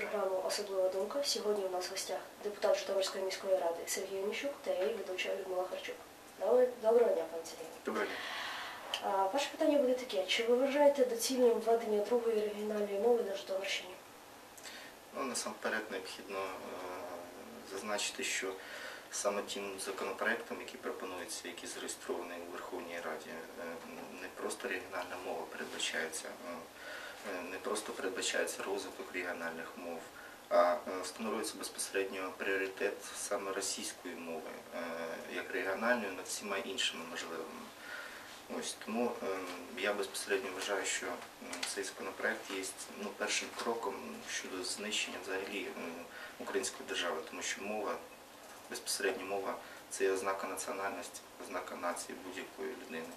програму Особлива думка. Сьогодні у нас в гостях депутат Житомирської міської ради Сергій Оніщук та я, її ведуча Людмила Харчук. Доброго- Доброго дня, пане Сергію. Добре. А, Ваше питання буде таке: чи ви вважаєте доцільним введення другої регіональної мови на Житомирщині? Ну, насамперед необхідно е, зазначити, що саме тим законопроектом, який пропонується, який зареєстрований у Верховній Раді, е, не просто регіональна мова передбачається, не просто передбачається розвиток регіональних мов, а е, встановлюється безпосередньо пріоритет саме російської мови, е, як регіональної над всіма іншими можливими. Ось тому е, я безпосередньо вважаю, що цей законопроект є ну, першим кроком щодо знищення взагалі української держави, тому що мова, безпосередньо мова це ознака національності, ознака нації будь-якої людини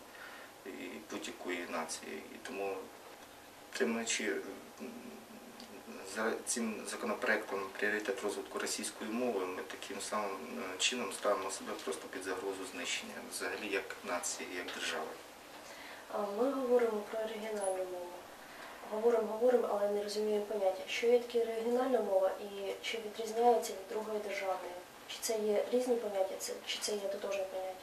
і будь-якої нації. І тому тримаючи м, за цим законопроектом пріоритет розвитку російської мови, ми таким самим е, чином ставимо себе просто під загрозу знищення, взагалі як нації, як держави. Ми говоримо про регіональну мову. Говоримо, говоримо, але не розуміємо поняття, що є таке регіональна мова і чи відрізняється від другої державної. Чи це є різні поняття, чи це є тотожне поняття?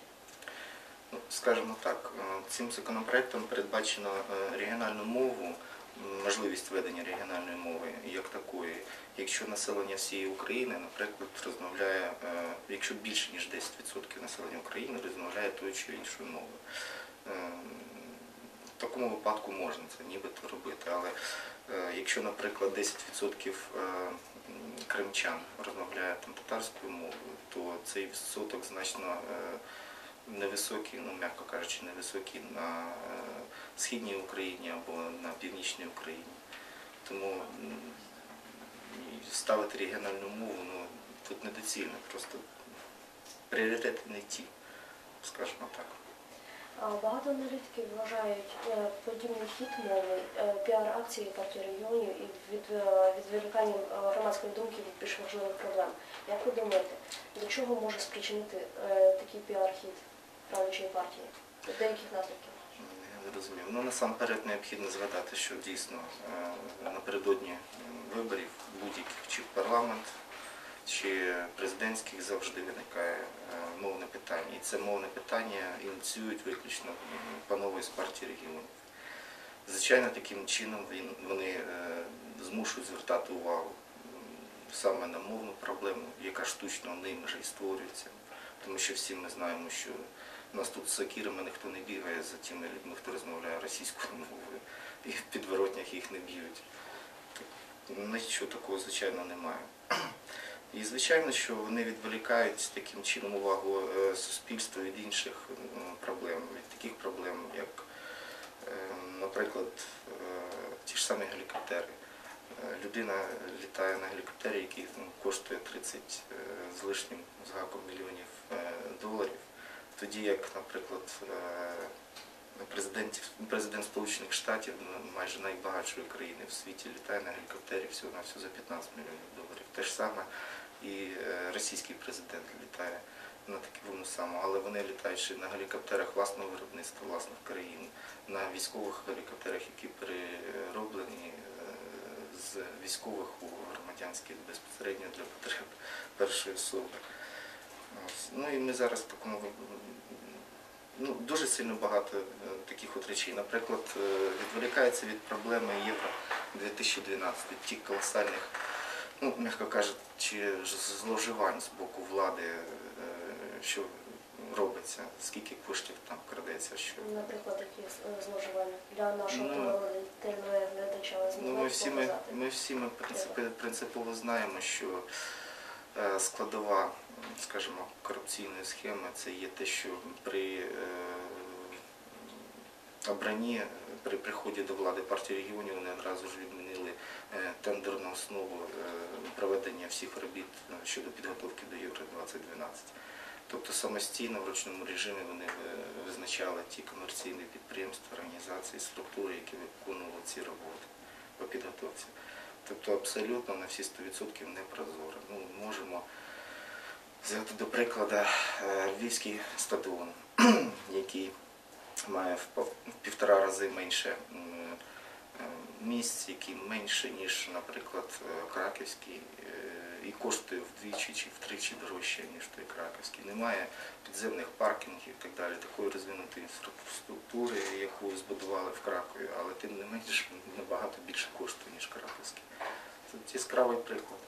Ну, Скажімо так, е, цим законопроектом передбачено е, регіональну мову, можливість ведення регіональної мови як такої, якщо населення всієї України, наприклад, розмовляє, е, якщо більше ніж 10% населення України розмовляє тою чи іншою мовою. Е, В такому випадку можна це нібито робити, але е, якщо, наприклад, 10% е, кримчан розмовляє там татарською мовою, то цей відсоток значно невисокий, ну м'яко кажучи, невисокий на східній Україні або на північній Україні. Тому ставити регіональну мову ну, тут недоцільно, просто пріоритети не ті, скажімо так. Багато аналітиків вважають е, подібний хід мови, е, піар-акції партії регіонів і від, е, відволіканням громадської думки від більш важливих проблем. Як ви думаєте, до чого може спричинити такий піар-хід правлячої партії? Деяких наслідків? Розумів. Ну насамперед необхідно згадати, що дійсно е, напередодні виборів будь-яких чи в парламент, чи президентських завжди виникає е, мовне питання. І це мовне питання ініціюють виключно панове з партії регіонів. Звичайно, таким чином вони е, змушують звертати увагу саме на мовну проблему, яка штучно ними ж і створюється. Тому що всі ми знаємо, що нас тут з сокирами ніхто не бігає за тими людьми, хто розмовляє російською мовою, і в підворотнях їх не б'ють. Нічого такого, звичайно, немає. І звичайно, що вони відволікають таким чином увагу е, суспільства від інших проблем, від таких проблем, як, е, наприклад, е, ті ж самі гелікоптери. Людина літає на гелікоптері, який ну, коштує 30 е, з лишнім з гаком мільйонів доларів. Тоді як, наприклад, е, президент Сполучених Штатів, ну, майже найбагатшої країни в світі, літає на гелікоптері всього на всього за 15 мільйонів доларів. Те ж саме і е, російський президент літає на такому самому, але вони літають на гелікоптерах власного виробництва, власних країн, на військових гелікоптерах, які перероблені е, з військових у громадянських безпосередньо для потреб першої особи. Ось. Ну і ми зараз такому ну, дуже сильно багато е, таких от речей. Наприклад, е, відволікається від проблеми Євро 2012, від тих колосальних, ну, м'яко кажучи, зловживань з боку влади, е, що робиться, скільки коштів там крадеться. Що... Наприклад, які е, зловживання для нашого Ну, телеглядача Ну, ми всі ми, ми всі ми принципи, принципово знаємо, що складова, скажімо, корупційної схеми це є те, що при е, обранні, при приході до влади партії регіонів вони одразу ж відмінили е, тендерну основу е, проведення всіх робіт е, щодо підготовки до Євро 2012. Тобто самостійно в ручному режимі вони е, визначали ті комерційні підприємства, організації, структури, які виконували ці роботи по підготовці. Тобто абсолютно на всі 100% не прозоро. Ну, можемо взяти до прикладу е, Львівський стадіон, який має в півтора рази менше е, місць, який менше, ніж, наприклад, е, Краківський, і коштує вдвічі чи втричі дорожче, ніж той Краківський. Немає підземних паркінгів і так далі, такої розвинутої інфраструктури, яку збудували в Кракові, але тим не менш набагато більше коштує, ніж Краківський. Це яскравий приклад.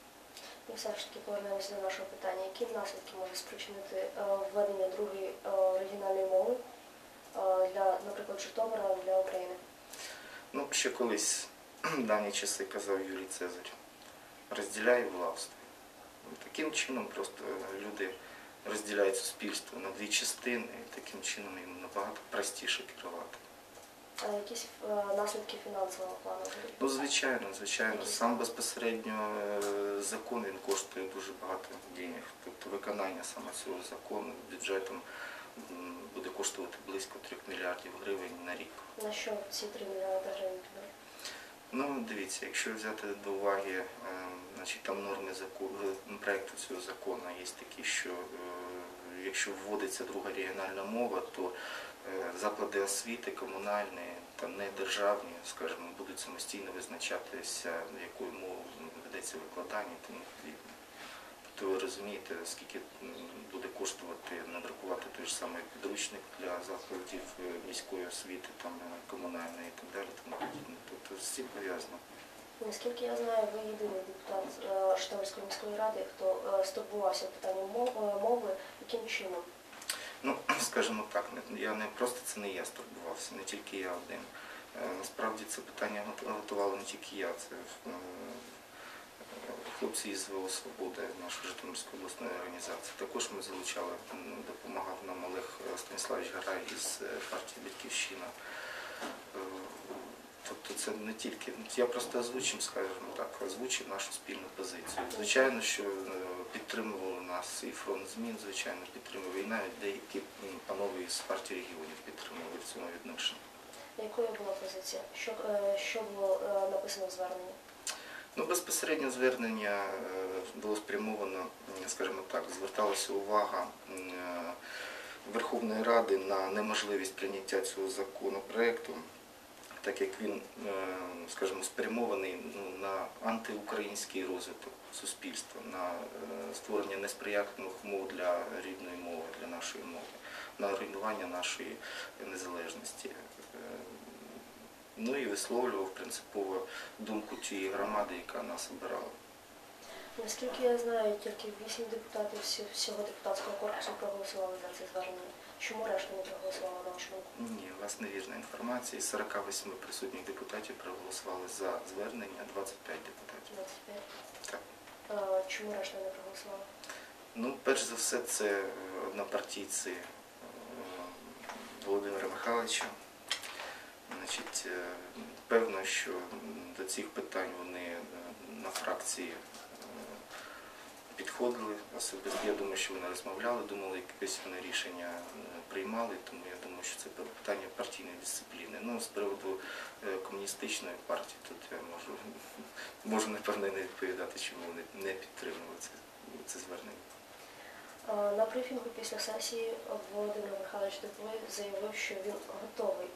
І все ж таки повернемося до нашого питання. Які наслідки може спричинити е, введення другої е, регіональної мови е, для, наприклад, Житомира для України? Ну, ще колись в давні часи казав Юрій Цезарь, розділяй і властвуй. Таким чином просто люди розділяють суспільство на дві частини, і таким чином їм набагато простіше керувати. А якісь е, наслідки фінансового плану? Ну, звичайно, звичайно, сам безпосередньо е, закон він коштує дуже багато денег. Тобто виконання саме цього закону бюджетом буде коштувати близько 3 мільярдів гривень на рік. На що ці 3 мільярди гривень підуть? Ну, дивіться, якщо взяти до уваги, е, значить, там норми закону, проєкту цього закону є такі, що е, якщо вводиться друга регіональна мова, то е, заклади освіти комунальні та недержавні, скажімо, будуть самостійно визначатися, якою мовою ведеться викладання і тому подібне. Тобто ви розумієте, скільки буде коштувати надрукувати той ж самий підручник для закладів е, міської освіти, там е, комунальної і так далі, тому. Тобто з цим пов'язано. Наскільки я знаю, ви єдиний депутат е, Житомирської міської ради, хто е, стурбувався питанням е, мови, яким чином? Ну, скажімо так, я не просто це не я стурбувався, не тільки я один. Насправді це питання гот- готували не тільки я, це хлопці із ВО Свобода, нашої Житомирської обласної організації. Також ми залучали, допомагав нам Олег Станіславович Гарай із партії Батьківщина. Тобто це не тільки, я просто озвучив, скажімо так, озвучив нашу спільну позицію. Звичайно, що е, підтримували нас і фронт змін, звичайно, підтримував, і навіть деякі панове із партії регіонів підтримували в цьому відношенні. Якою була позиція? Що, е, що було е, написано в зверненні? Ну, безпосередньо звернення було спрямовано, скажімо так, зверталася увага Верховної Ради на неможливість прийняття цього законопроекту, так як він, е, скажімо, спрямований ну, на антиукраїнський розвиток суспільства, на е, створення несприятливих умов для рідної мови, для нашої мови, на руйнування нашої незалежності. Е, Ну і висловлював принципово думку тієї громади, яка нас обирала. Наскільки я знаю, тільки 8 депутатів всього депутатського корпусу проголосували за це звернення. Чому решта не проголосувала на вашу думку? Ні, у вас невірна інформація. Із 48 присутніх депутатів проголосували за звернення 25 депутатів. 25. Так. Е, Чому решта не проголосувала? Ну, перш за все, це е, однопартійці е, Володимира Михайловича. Значить, певно, що до цих питань вони на фракції підходили особисто. Я думаю, що вони розмовляли, думали, якесь вони рішення е, приймали, тому я думаю, що це питання партійної дисципліни. Ну, з приводу е, комуністичної партії, тут я можу, можу напевно не відповідати, чому вони не підтримували це, це звернення. Е, На брифінгу після сесії Володимир Михайлович Дубовий заявив, що він готовий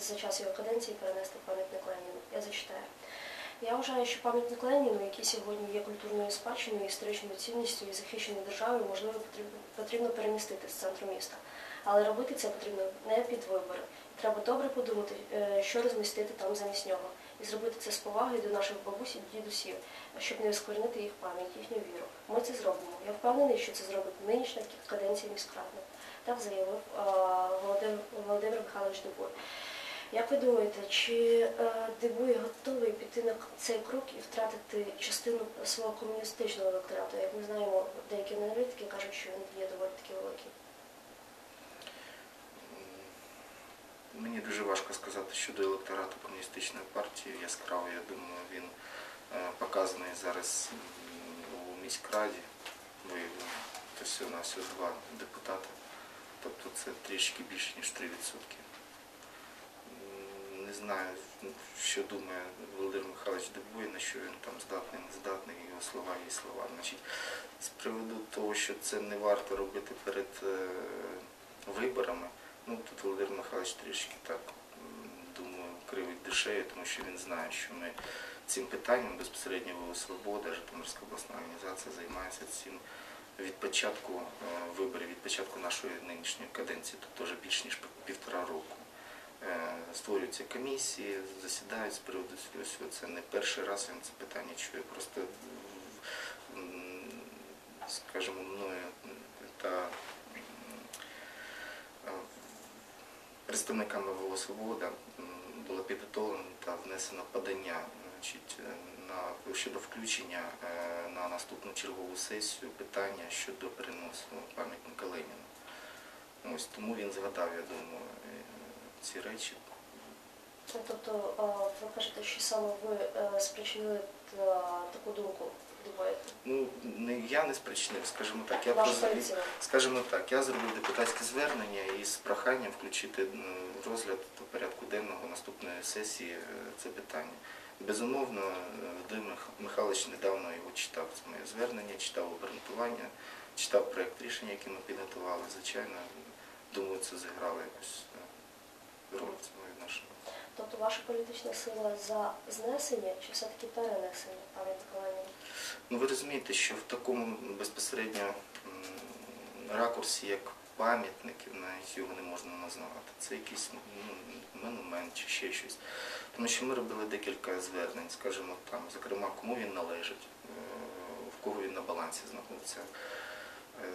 за час його каденції перенести пам'ятник Леніну. Я зачитаю. Я вважаю, що пам'ятник Леніну, який сьогодні є культурною спадщиною, історичною цінністю і захищеною державою, можливо, потрібно, перемістити з центру міста. Але робити це потрібно не під вибори. Треба добре подумати, е, що розмістити там замість нього, і зробити це з повагою до наших бабусь і дідусів, щоб не осквернити їх пам'ять, їхню віру. Ми це зробимо. Я впевнений, що це зробить нинішня каденція міськради. Так заявив е, Володимир Михайлович Дубой. Як ви думаєте, чи е, Дебуй готовий піти на цей крок і втратити частину свого комуністичного електорату? Як ми знаємо, деякі аналітики кажуть, що він є доволі таки великий. Мені дуже важко сказати щодо електорату комуністичної партії. Яскраво, я думаю, він е, показаний зараз у міськраді. Виявлено. Це всього на всього два депутати. Тобто це трішки більше, ніж 3%. Не знаю, що думає Володимир Михайлович Дебой, на що він там здатний, не здатний, його слова є слова. Значить, з приводу того, що це не варто робити перед е, виборами, ну тут Володимир Михайлович трішки так, думаю, кривить душею, тому що він знає, що ми цим питанням безпосередньо ВО Свобода, Житомирська обласна організація займається цим від початку е, виборів, від початку нашої нинішньої каденції, тобто вже більш ніж півтора року. Е, Створюються комісії, засідають з приводу цього. Це не перший раз він це питання чує. Просто, скажімо, мною та е, представниками ВО Свобода було підготовлено та внесено подання е, на, щодо включення на наступну чергову сесію питання щодо переносу пам'ятника Леніна. Ось тому він згадав, я думаю, ці речі. Тобто ви кажете, що саме ви е, спричинили таку думку, думаєте? Ну, не, я не спричинив, скажімо так. Я просто. Скажімо так, я зробив депутатське звернення із проханням включити розгляд до порядку денного наступної сесії е, це питання. Безумовно, е, Вадим Михайлович недавно його читав, це моє звернення, читав обґрунтування, читав проєкт рішення, який ми підготували. Звичайно, думаю, це зіграло якусь е, роль в. Тобто ваша політична сила за знесення чи все-таки перенесення пам'ятника Леніна? Ну ви розумієте, що в такому безпосередньо ракурсі, як пам'ятники, навіть його не можна назвати. Це якийсь ну, монумент чи ще щось. Тому що ми робили декілька звернень, скажімо там, зокрема, кому він належить, е, в кого він на балансі знаходиться.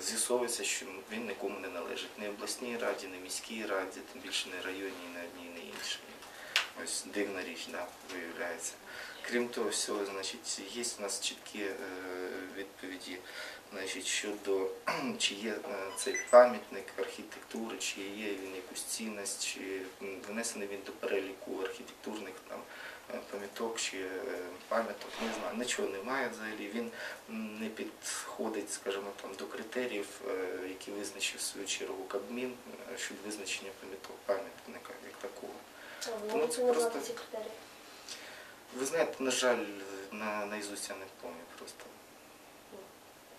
З'ясовується, що він нікому не належить. Ні обласній раді, ні міській раді, тим більше не районній, ні одній, ні іншій. Ось дивна річ, да, виявляється. Крім того всього, значить, є у нас чіткі е, відповіді значить, щодо чи є е, цей пам'ятник архітектури, чи є він якусь цінність, чи внесений він до переліку архітектурних там пам'яток чи е, пам'яток, не знаю, нічого немає взагалі. Він не підходить, скажімо, там до критеріїв, е, які визначив в свою чергу Кабмін е, щодо визначення пам'яток пам'ятника як такого. А Ви Тому це просто- ці критерії? Ви знаєте, на жаль, на, наїзусть я не пам'ятаю просто.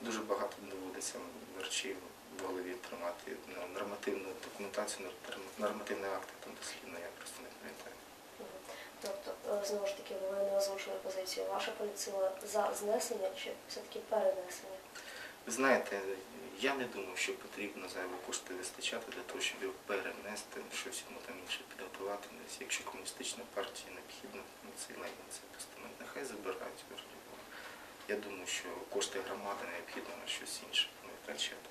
Дуже багато доводиться речей в голові тримати. Ну, Нормативну документацію, нормативні акти там дослідно, я просто не пам'ятаю. Тобто, е, знову ж таки, ви не озвучили позицію. Ваша поліція за знесення чи все-таки перенесення? Ви знаєте, я не думаю, що потрібно зайві кошти вистачати для того, щоб його перенести, щось йому там інше підготувати. Десь, якщо комуністична партія необхідна, ну, цей Ленін, цей постамент, нехай забирають раді Я думаю, що кошти громади необхідно на щось інше не витрачати.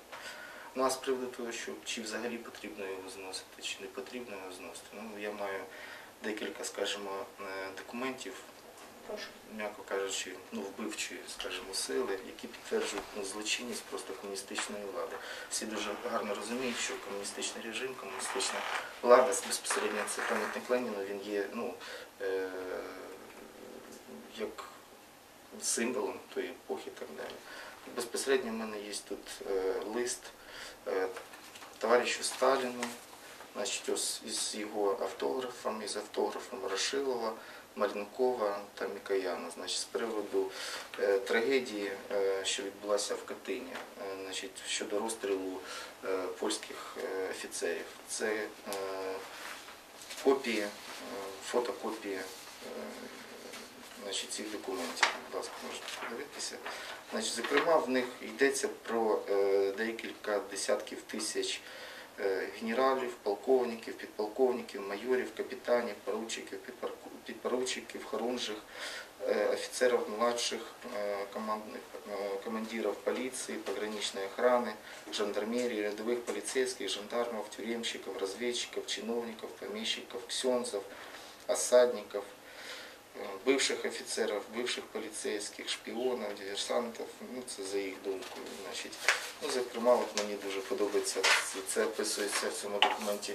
Ну а з приводу того, що чи взагалі потрібно його зносити, чи не потрібно його зносити, ну я маю декілька, скажімо, е, документів, м'яко кажучи, ну, вбивчої, скажімо, сили, які підтверджують ну, злочинність просто комуністичної влади. Всі дуже гарно розуміють, що комуністичний режим, комуністична влада, безпосередньо це пам'ятник Леніна, він є ну, е, як символом тої епохи і так далі. Безпосередньо в мене є тут е, лист е, товаришу Сталіну, значить, ось із його автографом, із автографом Рашилова, Марінкова та Мікояна, значить, з приводу е, трагедії, е, що відбулася в Катині, е, значить, щодо розстрілу е, польських е, офіцерів. Це е, копії, е, фотокопії е, значить, цих документів. Будь ласка, можете подивитися. Значить, зокрема, в них йдеться про е, декілька десятків тисяч генералів, полковників, підполковників, майорів, капітанів, поручиків, підпорку- підпоручиків, хорунжих, э, офицеров младших, э, командных, э, командиров полиции, пограничной охраны, жандармерии, рядовых полицейских, жандармов, тюремщиков, разведчиков, чиновников, бывших офицеров, бывших полицейских, шпіонів, диверсантів, ну це за їх думкою. Значить. Ну, зокрема, от мені дуже подобається, це- описується в цьому документі,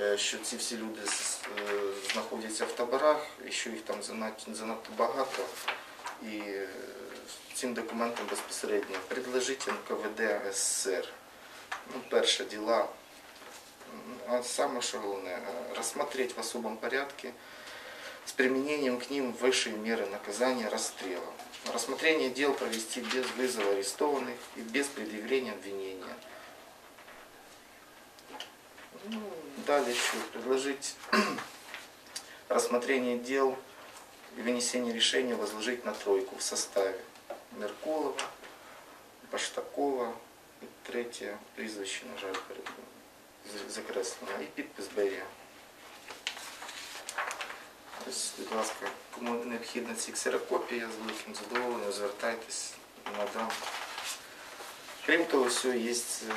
е, що ці всі люди е, знаходяться в таборах, і що їх там занадто, багато. І е, цим документом безпосередньо предложить НКВД СССР. Ну, перше діла, а саме що головне, рассмотреть в особом порядке с применением к ним высшей меры наказания расстрела. Рассмотрение дел провести без вызова арестованных и без предъявления обвинения. Ну, далее еще предложить рассмотрение дел и вынесение решения возложить на тройку в составе Меркулова, Баштакова і третє прізвище, на жаль, перед з- закреслено, і підпис Берія. Ось, будь ласка, кому необхідна ці ксерокопії, я з великим задоволенням звертайтесь, надам. Крім того, всього, є е, е,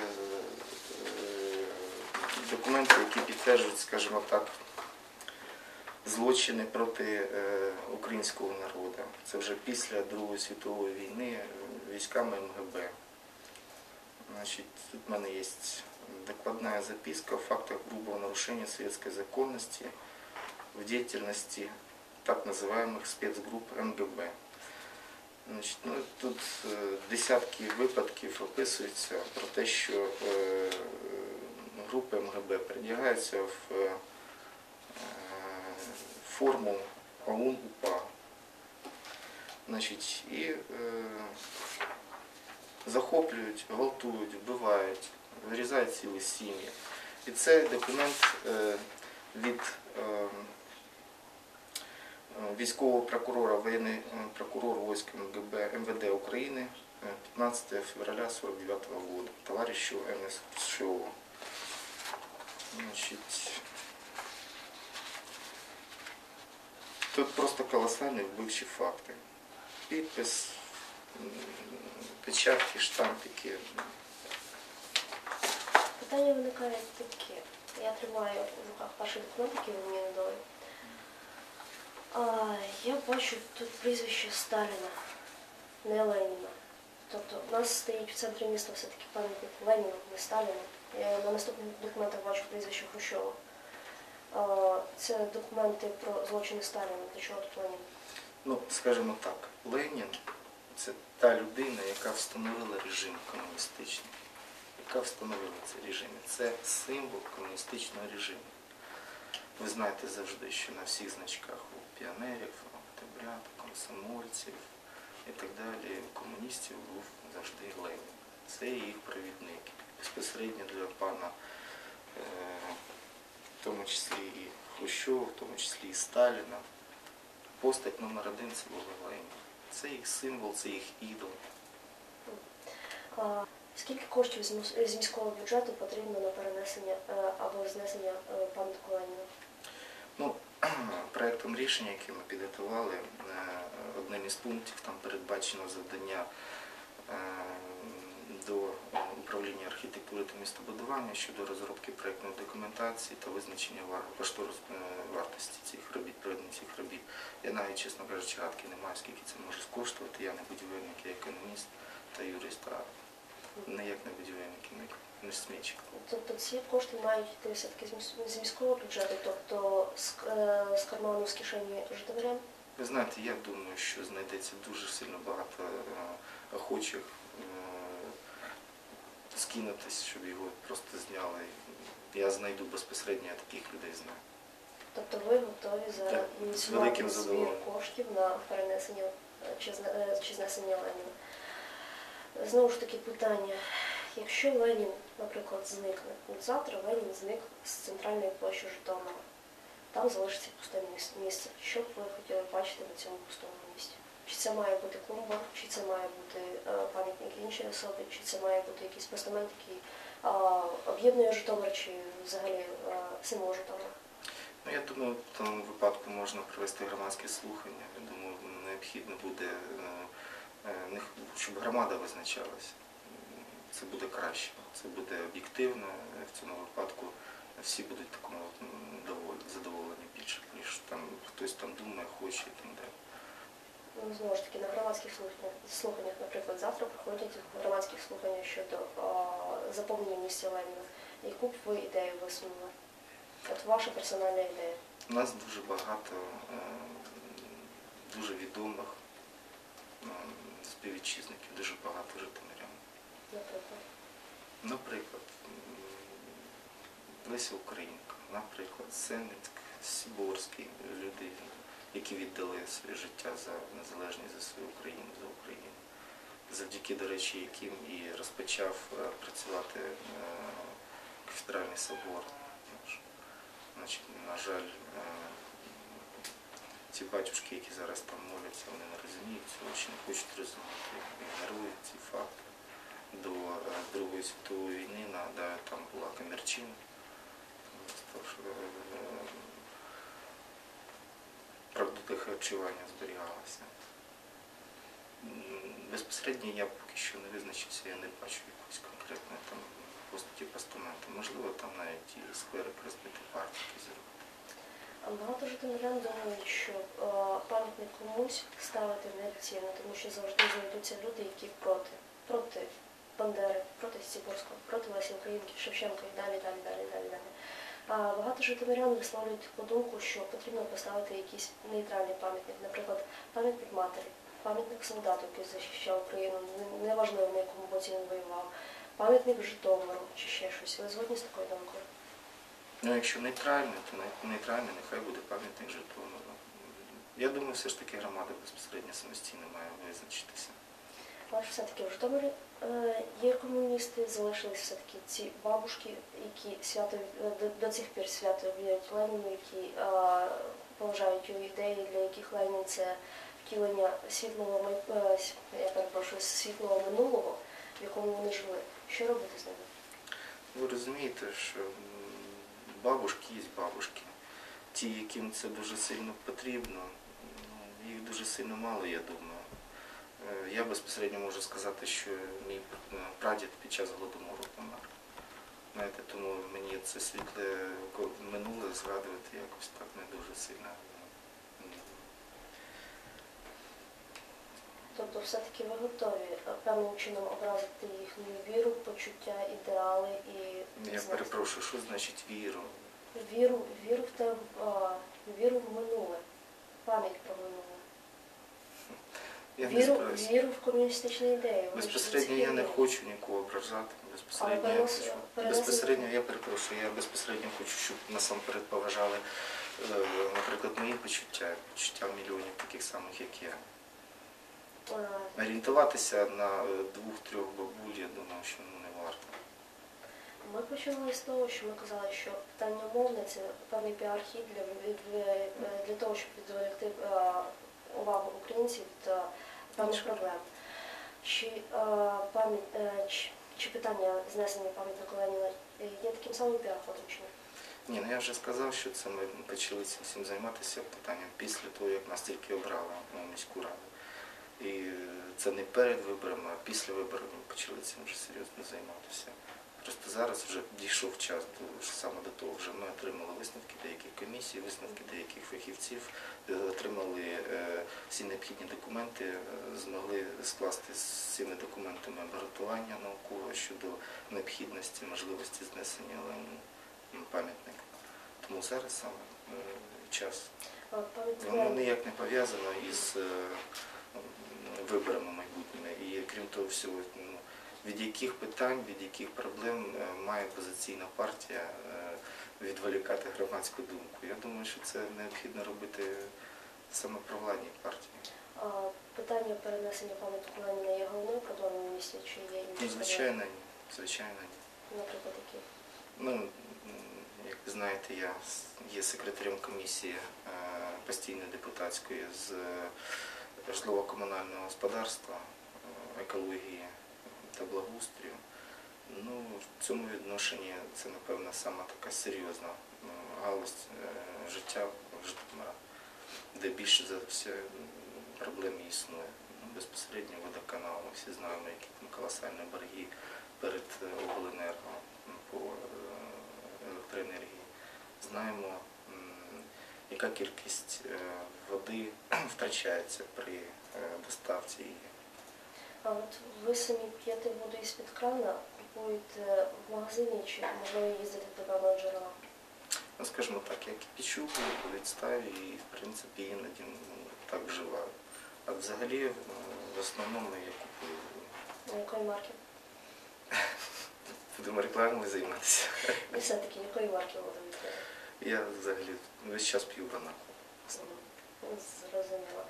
документи, які підтверджують, скажімо так, злочини проти е, українського народу. Це вже після Другої світової війни е, військами МГБ. Значит, тут в мене є докладная записка о фактах грубого нарушения советской законности в деятельности так называемых спецгруп МГБ. Значить, ну, тут е, десятки випадків описується про те, що е, групи МГБ передягаються в е, форму ОУН УПА. Значить, і захоплюють, гвалтують, вбивають, вирізають цілі сім'ї. І це документ від військового прокурора, воєнний е, прокурор войск МГБ, МВД України е, 15 февраля 49 года, товарищу МС Шилову. Значить, тут просто колоссальні вбивчі факти. Підпис, печатки, штампики. Питання виникає таке. Я тримаю в руках перший документ, який ви мені надали. А, я бачу тут прізвище Сталіна, не Леніна. Тобто у нас стоїть в центрі міста все-таки пам'ятник Леніну, не Сталіну. Я на наступних документах бачу прізвище Хрущова. А, це документи про злочини Сталіна. До чого тут Ленін? Ну, скажімо так, Ленін це та людина, яка встановила режим комуністичний. Яка встановила цей режим. Це символ комуністичного режиму. Ви знаєте завжди, що на всіх значках у піонерів, октябрят, комсомольців і так далі, комуністів був завжди Ленін. Це їх провідник. Безпосередньо для пана, е, в тому числі і Хрущова, в тому числі і Сталіна. Постать номер один це була Ленін. Це їх символ, це їх ідол. Скільки коштів з міського бюджету потрібно на перенесення е, або знесення е, пам'ятку Леніна? Ну, проектом рішення, яке ми підготували, е, одним із пунктів там передбачено завдання е, до управління архітектури та містобудування щодо розробки проектної документації та визначення вар- е, вартості цих робіт, проведення цих робіт. Я навіть, чесно кажучи, гадки не маю, скільки це може скоштувати. Я не будівельник, я економіст та юрист, а не як не будівельник, і не- не сметчик. Тобто ці кошти мають йти все-таки з міського бюджету, тобто з, е, карману, з кишені житомирян? Ви знаєте, я думаю, що знайдеться дуже сильно багато е, охочих е, скинутись, щоб його просто зняли. Я знайду безпосередньо, я таких людей знаю. Тобто ви готові зараз ініціювати задоволенням. коштів на перенесення чи, чи знесення Леніна? Знову ж таки питання. Якщо Ленін, наприклад, зникне, от завтра Ленін зник з центральної площі Житомира, там залишиться пусте місце. Що б ви хотіли бачити на цьому пустому місці? Чи це має бути клумба, чи це має бути е, пам'ятник іншій особи, чи це має бути якийсь постамент, який об'єднує Житомир, чи взагалі е, символ Житомира? Ну, я думаю, в тому випадку можна провести громадське слухання. Я думаю, необхідно буде, е, щоб громада визначалась. Це буде краще, це буде об'єктивно. В цьому випадку всі будуть такому задоволені більше, ніж там хтось там думає, хоче і так далі. Ну, знову ж таки, на громадських слуханнях, наприклад, завтра проходять громадські слухання щодо заповнення місця Леніна. Яку б ви ідею висунули? От ваша персональна ідея. У нас дуже багато е, дуже відомих співвітчизників, дуже багато житомирян. Наприклад. Наприклад, Леся Українка, наприклад, Сенницьк, Сіборський, люди, які віддали своє життя за незалежність за свою Україну, за Україну. Завдяки, до речі, яким і розпочав е, працювати е, кафедральний собор. На жаль, е, ті батюшки, які зараз там моляться, вони не розуміють цього, чи не хочуть розуміти, ігнорують ці факти. До е, Другої світової війни нагадаю, там була комірчина. Е, продукти харчування зберігалися. Безпосередньо я поки що не визначився, я не бачу якоїсь конкретної там постаті постаменту. Можливо, там навіть і сквери призбити партії зробити. Багато житомирян думають, що е, пам'ятник комусь ставити недоцільно, тому що завжди знайдуться люди, які проти. Проти Бандери, проти Сікорського, проти Лесі Українки, Шевченка і далі, далі, далі, далі, далі. А багато житомирян висловлюють таку думку, що потрібно поставити якийсь нейтральний пам'ятник, наприклад, пам'ятник матері, пам'ятник солдату, який захищав Україну, неважливо на якому боці він воював, пам'ятник Житомиру чи ще щось. Ви згодні з такою думкою? Ну, якщо нейтральний, то нейтральний нехай буде пам'ятник Житомиру. Я думаю, все ж таки громада безпосередньо самостійно має визначитися. Але ж все-таки в Житомирі є комуністи, залишились все-таки ці бабушки, які свято е, до, цих пір свято вірять Леніну, які е, поважають його ідеї, для яких Ленін це втілення світлого е, я перепрошую, світлого минулого, в якому вони жили. Що робити з ними? Ви розумієте, що бабушки є бабушки. Ті, яким це дуже сильно потрібно, ну, їх дуже сильно мало, я думаю. Е, Я безпосередньо можу сказати, що мій е, прадід під час голодомору помер. Знаєте, тому мені це світле минуле згадувати якось так не дуже сильно. Тобто все-таки ви готові е, певним чином образити їхню віру, почуття, ідеали і Я перепрошую, що значить віру? віру, віру в те, віру в минуле, пам'ять про минуле. Я не Віру, віру в комуністичні ідеї. Ж Безпосередньо я не хочу нікого ображати. Безпосередньо я перенос- хочу. Безпосередньо я перепрошую, я безпосередньо хочу, щоб насамперед поважали, е, наприклад, мої почуття, почуття мільйонів таких самих, як я. Орієнтуватися на е, двох-трьох бабуль, я думаю, що ну, не варто. Ми почали з того, що ми казали, що питання мовне це певний піар-хід для, для, для того, щоб відволікти е, увагу українців е, певних проблем. Чи, е, пам'ять, е, чи, питання знесення пам'ятника Леніна є таким самим піар-ходом чи ні? Ні, ну я вже сказав, що це ми почали цим займатися питанням після того, як нас тільки обрали у міську раду. І е, це не перед виборами, а після виборів ми почали цим вже серйозно займатися. Просто зараз вже дійшов час до саме до того, вже ми отримали висновки деяких комісій, висновки деяких фахівців, е, отримали е, всі необхідні документи, е, змогли скласти з цими документами обґрунтування наукове щодо необхідності, можливості знесення пам'ятника. Тому зараз саме час. Воно ніяк не пов'язано із виборами майбутніми. І крім того всього, від яких питань, від яких проблем е, має опозиційна партія е, відволікати громадську думку. Я думаю, що це необхідно робити саме провладній партії. А питання перенесення пам'ятника Леніна є головною проблемою в місті, чи є інші? Ну, звичайно, ні. Звичайно, ні. Наприклад, які? Ну, як ви знаєте, я є секретарем комісії е, постійної депутатської з житлово-комунального господарства, екології та благоустрою. Ну, в цьому відношенні це, напевно, сама така серйозна е, галузь е, життя Житомира, де більше за все м, проблем існує. Ну, безпосередньо водоканал, ми всі знаємо, які там колосальні борги перед е, обленерго по е, електроенергії. Знаємо, яка кількість води втрачається при доставці її. А от ви самі п'єте воду із-під крана, купуєте в магазині чи можливо їздите до певного джерела? Ну, скажімо так, я кипячу воду, відставлю і, в принципі, іноді ну, так вживаю. А взагалі, е, в основному я купую. На якої марки? Будемо рекламою займатися. І все-таки якої марки воду ви? Я взагалі весь час п'ю банаку. Зрозуміло.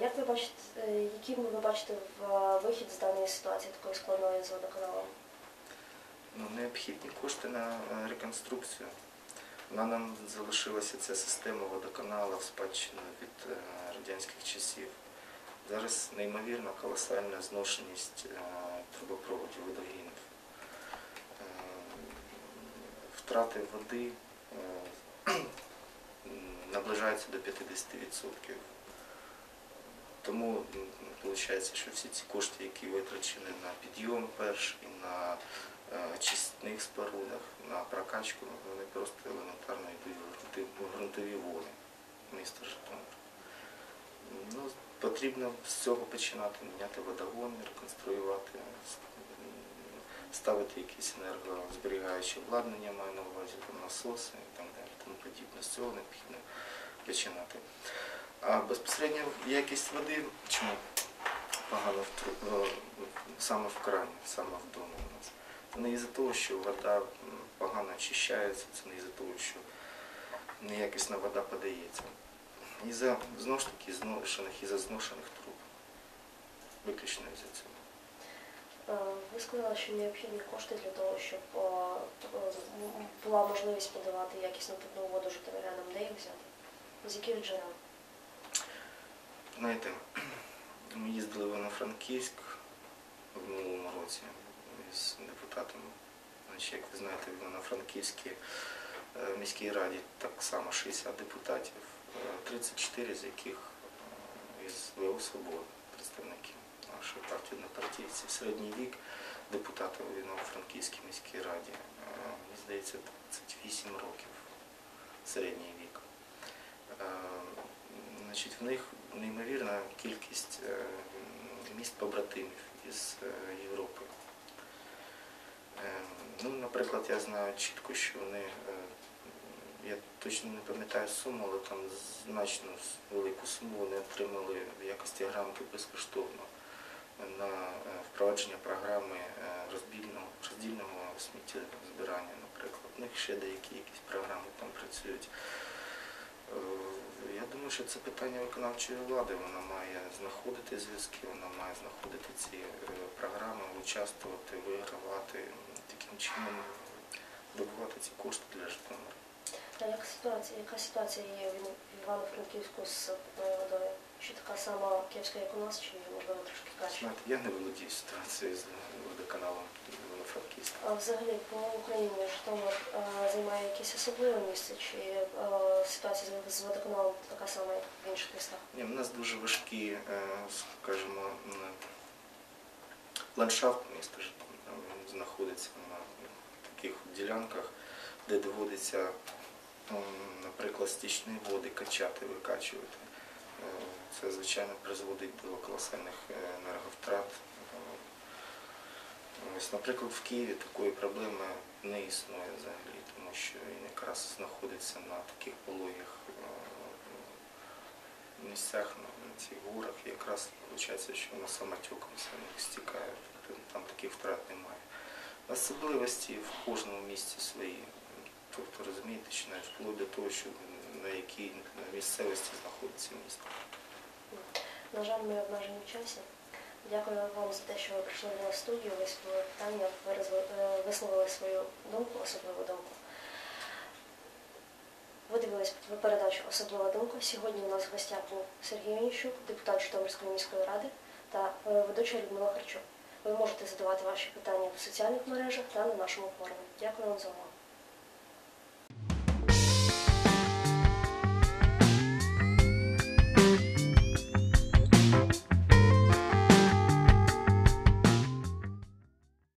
Як ви бачите, е, яким ви бачите е, вихід з даної ситуації такої складної з водоканалом? Ну, необхідні кошти на е, реконструкцію. Вона нам залишилася ця система водоканалу в спадщину від радянських часів. Зараз неймовірно колосальна зношеність трубопроводів водогінів. Втрати води наближаються до 50%. Тому виходить, що всі ці кошти, які витрачені на підйом перший, на е, очисних спорудах, на прокачку, вони просто елементарно йдуть в ґрунтові води міста Житомир. Ну, потрібно з цього починати, міняти водогони, реконструювати, ставити якісь енергозберігаючі обладнання, маю на увазі там насоси і так далі, тому подібне. З цього необхідно починати. А безпосередньо якість води, чому погано в е, саме в крані, саме вдома у нас. Це не із-за того, що вода погано очищається, це не із-за того, що неякісна вода подається. Із-за знову ж таки зношених, із-за зношених труб. Виключно із-за цього. Е, Ви сказали, що необхідні кошти для того, щоб е, була можливість подавати якісну питну воду житомирянам. Де їх взяти? З яких джерел? Знаєте, ми їздили в Івано-Франківськ в минулому році з депутатами. Значить, як ви знаєте, в Івано-Франківській е, міській раді так само 60 депутатів, е, 34 з яких е, із ВО Свобода, представники нашої партії однопартійці. Середній вік депутатів у Івано-Франківській міській раді, е, мені здається, 28 років середній вік. Е, Значить, в них неймовірна кількість е, міст побратимів із е, Європи. Е, Ну, наприклад, я знаю чітко, що вони, я точно не пам'ятаю суму, але там значно велику суму вони отримали в якості гранти безкоштовно на впровадження програми розбільного, роздільного сміттєзбирання, наприклад. В них ще деякі якісь програми там працюють. Е, Я думаю, що це питання виконавчої влади. Вона має знаходити зв'язки, вона має знаходити ці е, програми, участвувати, вигравати, таким чином добувати ці кошти для Житомира. А як ситуація, яка ситуація є в Івано- в Івано-Франківську з питною водою? Чи така сама київська, як у нас, чи можливо трошки краще? Знаєте, я не володію ситуацією з водоканалом. А взагалі по Україні Житомир займає якесь особливе місце, чи е, ситуація з- водоканалом така сама, як в інших містах? Ні, у нас дуже важкі, е, скажімо, ландшафт міста Житомира. Знаходиться на таких ділянках, де доводиться, наприклад, стічні води качати, викачувати. Е, Це, звичайно, призводить до колосальних енерговтрат. Ось, наприклад, в Києві такої проблеми не існує взагалі, тому що він якраз знаходиться на таких пологих е, місцях, на цих горах, і якраз виходить, що воно самотеком самих стікає, тобто там таких втрат немає. Особливості в кожному місті свої. Тобто розумієте, що навіть вплоть до того, що на якій місцевості знаходиться місто. На жаль, ми обмежені в часі. Дякую вам за те, що ви прийшли до нас в студію, висловили питання, е, висловили свою думку, особливу думку. Ви дивились передачу Особлива думка. Сьогодні у нас в гостях був Сергій Онищук, депутат Житомирської міської ради та е, ведуча Людмила Харчук. Ви можете задавати ваші питання в соціальних мережах та на нашому форумі. Дякую вам за увагу.